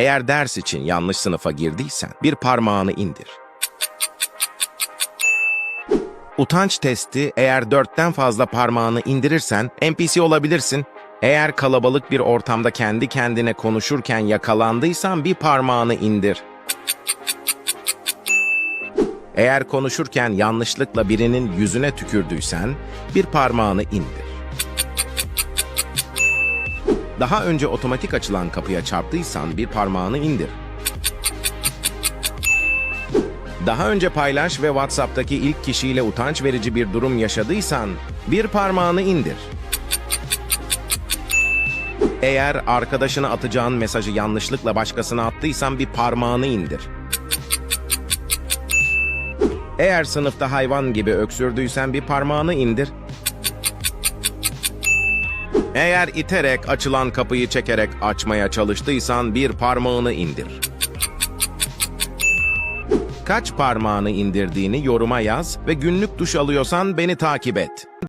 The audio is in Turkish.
Eğer ders için yanlış sınıfa girdiysen bir parmağını indir. Utanç testi eğer dörtten fazla parmağını indirirsen NPC olabilirsin. Eğer kalabalık bir ortamda kendi kendine konuşurken yakalandıysan bir parmağını indir. Eğer konuşurken yanlışlıkla birinin yüzüne tükürdüysen bir parmağını indir. Daha önce otomatik açılan kapıya çarptıysan bir parmağını indir. Daha önce paylaş ve WhatsApp'taki ilk kişiyle utanç verici bir durum yaşadıysan bir parmağını indir. Eğer arkadaşına atacağın mesajı yanlışlıkla başkasına attıysan bir parmağını indir. Eğer sınıfta hayvan gibi öksürdüysen bir parmağını indir. Eğer iterek açılan kapıyı çekerek açmaya çalıştıysan bir parmağını indir. Kaç parmağını indirdiğini yoruma yaz ve günlük duş alıyorsan beni takip et.